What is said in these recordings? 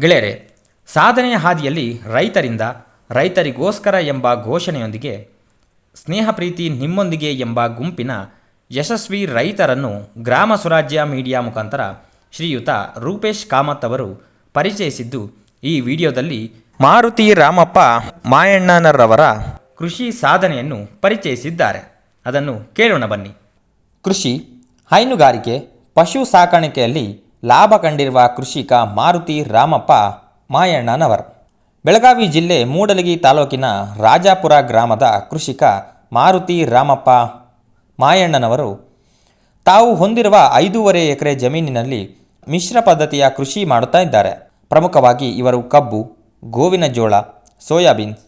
ಗೆಳೆಯರೆ, ಸಾಧನೆಯ ಹಾದಿಯಲ್ಲಿ ರೈತರಿಂದ ರೈತರಿಗೋಸ್ಕರ ಎಂಬ ಘೋಷಣೆಯೊಂದಿಗೆ ಸ್ನೇಹ ಪ್ರೀತಿ ನಿಮ್ಮೊಂದಿಗೆ ಎಂಬ ಗುಂಪಿನ ಯಶಸ್ವಿ ರೈತರನ್ನು ಗ್ರಾಮ ಸ್ವರಾಜ್ಯ ಮೀಡಿಯಾ ಮುಖಾಂತರ ಶ್ರೀಯುತ ರೂಪೇಶ್ ಕಾಮತ್ ಅವರು ಪರಿಚಯಿಸಿದ್ದು ಈ ವಿಡಿಯೋದಲ್ಲಿ ಮಾರುತಿ ರಾಮಪ್ಪ ಮಾಯಣ್ಣನರವರ ಕೃಷಿ ಸಾಧನೆಯನ್ನು ಪರಿಚಯಿಸಿದ್ದಾರೆ. ಅದನ್ನು ಕೇಳೋಣ ಬನ್ನಿ. ಕೃಷಿ, ಹೈನುಗಾರಿಕೆ, ಪಶು ಸಾಕಾಣಿಕೆಯಲ್ಲಿ ಲಾಭ ಕಂಡಿರುವ ಕೃಷಿಕ ಮಾರುತಿ ರಾಮಪ್ಪ ಮಾಯಣ್ಣನವರ್. ಬೆಳಗಾವಿ ಜಿಲ್ಲೆ ಮೂಡಲಗಿ ತಾಲೂಕಿನ ರಾಜಾಪುರ ಗ್ರಾಮದ ಕೃಷಿಕ ಮಾರುತಿ ರಾಮಪ್ಪ ಮಾಯಣ್ಣನವರು ತಾವು ಹೊಂದಿರುವ ಐದೂವರೆ ಎಕರೆ ಜಮೀನಿನಲ್ಲಿ ಮಿಶ್ರ ಪದ್ಧತಿಯ ಕೃಷಿ ಮಾಡುತ್ತಾ ಇದ್ದಾರೆ. ಪ್ರಮುಖವಾಗಿ ಇವರು ಕಬ್ಬು, ಗೋವಿನ ಜೋಳ ಸೋಯಾಬೀನ್ಸ್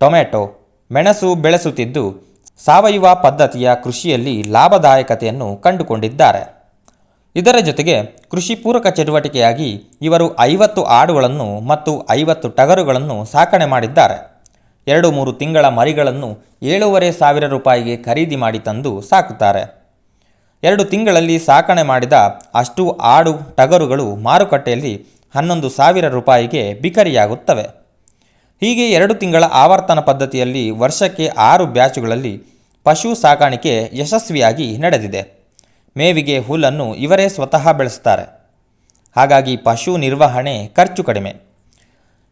ಟೊಮೆಟೊ ಮೆಣಸು ಬೆಳೆಸುತ್ತಿದ್ದು, ಸಾವಯವ ಪದ್ಧತಿಯ ಕೃಷಿಯಲ್ಲಿ ಲಾಭದಾಯಕತೆಯನ್ನು ಕಂಡುಕೊಂಡಿದ್ದಾರೆ. ಇದರ ಜೊತೆಗೆ ಕೃಷಿ ಪೂರಕ ಚಟುವಟಿಕೆಯಾಗಿ ಇವರು ಐವತ್ತು ಆಡುಗಳನ್ನು ಮತ್ತು ಐವತ್ತು ಟಗರುಗಳನ್ನು ಸಾಕಣೆ ಮಾಡಿದ್ದಾರೆ. ಎರಡು ಮೂರು ತಿಂಗಳ ಮರಿಗಳನ್ನು ಏಳೂವರೆ ಸಾವಿರ ರೂಪಾಯಿಗೆ ಖರೀದಿ ಮಾಡಿ ತಂದು ಸಾಕುತ್ತಾರೆ. ಎರಡು ತಿಂಗಳಲ್ಲಿ ಸಾಕಣೆ ಮಾಡಿದ ಅಷ್ಟು ಆಡು ಟಗರುಗಳು ಮಾರುಕಟ್ಟೆಯಲ್ಲಿ ಹನ್ನೊಂದು ಸಾವಿರ ರೂಪಾಯಿಗೆ ಬಿಕರಿಯಾಗುತ್ತವೆ. ಹೀಗೆ ಎರಡು ತಿಂಗಳ ಆವರ್ತನ ಪದ್ಧತಿಯಲ್ಲಿ ವರ್ಷಕ್ಕೆ ಆರು ಬ್ಯಾಚುಗಳಲ್ಲಿ ಪಶು ಸಾಕಾಣಿಕೆ ಯಶಸ್ವಿಯಾಗಿ ನಡೆದಿದೆ. ಮೇವಿಗೆ ಹುಲ್ಲನ್ನು ಇವರೇ ಸ್ವತಃ ಬೆಳೆಸ್ತಾರೆ. ಹಾಗಾಗಿ ಪಶು ನಿರ್ವಹಣೆ ಖರ್ಚು ಕಡಿಮೆ.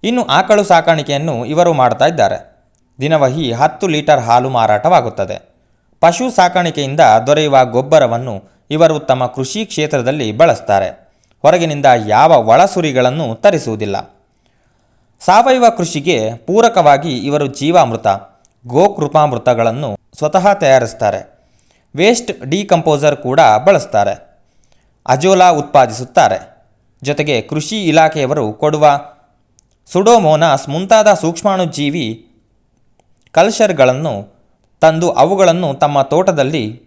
ಇನ್ನು ಆಕಳು ಸಾಕಾಣಿಕೆಯನ್ನು ಇವರು ಮಾಡ್ತಾ ಇದ್ದಾರೆ. ದಿನವಹಿ ಹತ್ತು ಲೀಟರ್ ಹಾಲು ಮಾರಾಟವಾಗುತ್ತದೆ. ಪಶು ಸಾಕಾಣಿಕೆಯಿಂದ ದೊರೆಯುವ ಗೊಬ್ಬರವನ್ನು ಇವರು ತಮ್ಮ ಕೃಷಿ ಕ್ಷೇತ್ರದಲ್ಲಿ ಬಳಸ್ತಾರೆ. ಹೊರಗಿನಿಂದ ಯಾವ ಒಳಸುರಿಗಳನ್ನು ತರಿಸುವುದಿಲ್ಲ. ಸಾವಯವ ಕೃಷಿಗೆ ಪೂರಕವಾಗಿ ಇವರು ಜೀವಾಮೃತ, ಗೋಕೃಪಾಮೃತಗಳನ್ನು ಸ್ವತಃ ತಯಾರಿಸ್ತಾರೆ. ವೇಸ್ಟ್ ಡಿಕಂಪೋಸರ್ ಕೂಡ ಬಳಸ್ತಾರೆ. ಅಜೋಲಾ ಉತ್ಪಾದಿಸುತ್ತಾರೆ. ಜೊತೆಗೆ ಕೃಷಿ ಇಲಾಖೆಯವರು ಕೊಡುವ ಸುಡೋಮೋನಾಸ್ ಮುಂತಾದ ಸೂಕ್ಷ್ಮಾಣುಜೀವಿ ಕಲ್ಷರ್ಗಳನ್ನು ತಂದು ಅವುಗಳನ್ನು ತಮ್ಮ ತೋಟದಲ್ಲಿ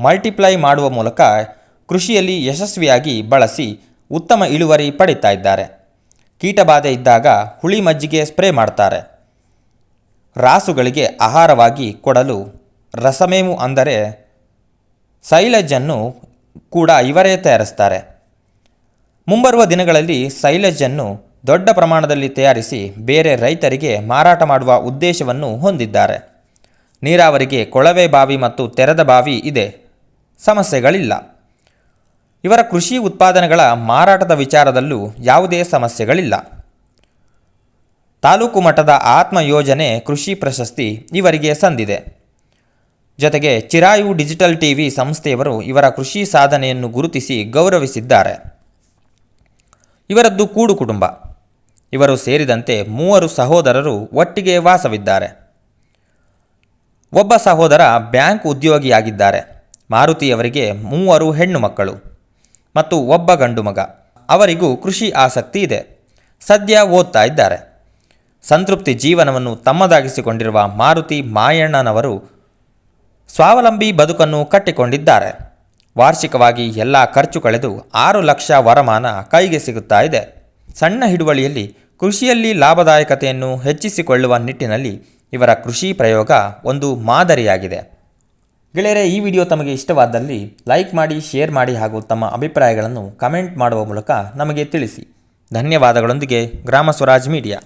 ಮಲ್ಟಿಪ್ಲೈ ಮಾಡುವ ಮೂಲಕ ಕೃಷಿಯಲ್ಲಿ ಯಶಸ್ವಿಯಾಗಿ ಬಳಸಿ ಉತ್ತಮ ಇಳುವರಿ ಪಡಿತಾ ಇದ್ದಾರೆ. ಕೀಟಬಾಧೆ ಇದ್ದಾಗ ಹುಳಿ ಮಜ್ಜಿಗೆ ಸ್ಪ್ರೇ ಮಾಡ್ತಾರೆ. ರಾಸುಗಳಿಗೆ ಆಹಾರವಾಗಿ ಕೊಡಲು ರಸಮೇವು ಅಂದರೆ ಸೈಲಜನ್ನು ಕೂಡ ಇವರೇ ತಯಾರಿಸ್ತಾರೆ. ಮುಂಬರುವ ದಿನಗಳಲ್ಲಿ ಸೈಲೇಜನ್ನು ದೊಡ್ಡ ಪ್ರಮಾಣದಲ್ಲಿ ತಯಾರಿಸಿ ಬೇರೆ ರೈತರಿಗೆ ಮಾರಾಟ ಮಾಡುವ ಉದ್ದೇಶವನ್ನು ಹೊಂದಿದ್ದಾರೆ. ನೀರಾವರಿಗೆ ಕೊಳವೆ ಬಾವಿ ಮತ್ತು ತೆರೆದ ಬಾವಿ ಇದೆ. ಸಮಸ್ಯೆಗಳಿಲ್ಲ. ಇವರ ಕೃಷಿ ಉತ್ಪಾದನೆಗಳ ಮಾರಾಟದ ವಿಚಾರದಲ್ಲೂ ಯಾವುದೇ ಸಮಸ್ಯೆಗಳಿಲ್ಲ. ತಾಲೂಕು ಮಟ್ಟದ ಆತ್ಮ ಯೋಜನೆ ಕೃಷಿ ಪ್ರಶಸ್ತಿ ಇವರಿಗೆ ಸಂದಿದೆ. ಜೊತೆಗೆ ಚಿರಾಯು ಡಿಜಿಟಲ್ ಟಿವಿ ಸಂಸ್ಥೆಯವರು ಇವರ ಕೃಷಿ ಸಾಧನೆಯನ್ನು ಗುರುತಿಸಿ ಗೌರವಿಸಿದ್ದಾರೆ. ಇವರದ್ದು ಕೂಡು ಕುಟುಂಬ. ಇವರು ಸೇರಿದಂತೆ ಮೂವರು ಸಹೋದರರು ಒಟ್ಟಿಗೆ ವಾಸವಿದ್ದಾರೆ. ಒಬ್ಬ ಸಹೋದರ ಬ್ಯಾಂಕ್ ಉದ್ಯೋಗಿಯಾಗಿದ್ದಾರೆ. ಮಾರುತಿಯವರಿಗೆ ಮೂವರು ಹೆಣ್ಣು ಮಕ್ಕಳು ಮತ್ತು ಒಬ್ಬ ಗಂಡು ಮಗ. ಅವರಿಗೂ ಕೃಷಿ ಆಸಕ್ತಿ ಇದೆ. ಸದ್ಯ ಓದ್ತಾ ಇದ್ದಾರೆ. ಸಂತೃಪ್ತಿ ಜೀವನವನ್ನು ತಮ್ಮದಾಗಿಸಿಕೊಂಡಿರುವ ಮಾರುತಿ ಮಾಯಣ್ಣನವರು ಸ್ವಾವಲಂಬಿ ಬದುಕನ್ನು ಕಟ್ಟಿಕೊಂಡಿದ್ದಾರೆ. ವಾರ್ಷಿಕವಾಗಿ ಎಲ್ಲ ಖರ್ಚು ಕಳೆದು ಆರು ಲಕ್ಷ ವರಮಾನ ಕೈಗೆ ಸಿಗುತ್ತಾ ಇದೆ. ಸಣ್ಣ ಹಿಡುವಳಿಯಲ್ಲಿ ಕೃಷಿಯಲ್ಲಿ ಲಾಭದಾಯಕತೆಯನ್ನು ಹೆಚ್ಚಿಸಿಕೊಳ್ಳುವ ನಿಟ್ಟಿನಲ್ಲಿ ಇವರ ಕೃಷಿ ಪ್ರಯೋಗ ಒಂದು ಮಾದರಿಯಾಗಿದೆ. ಗೆಳೆಯರೆ, ಈ ವಿಡಿಯೋ ತಮಗೆ ಇಷ್ಟವಾದಲ್ಲಿ ಲೈಕ್ ಮಾಡಿ, ಶೇರ್ ಮಾಡಿ ಹಾಗೂ ತಮ್ಮ ಅಭಿಪ್ರಾಯಗಳನ್ನು ಕಮೆಂಟ್ ಮಾಡುವ ಮೂಲಕ ನಮಗೆ ತಿಳಿಸಿ. ಧನ್ಯವಾದಗಳೊಂದಿಗೆ ಗ್ರಾಮ ಸ್ವರಾಜ್ ಮೀಡಿಯಾ.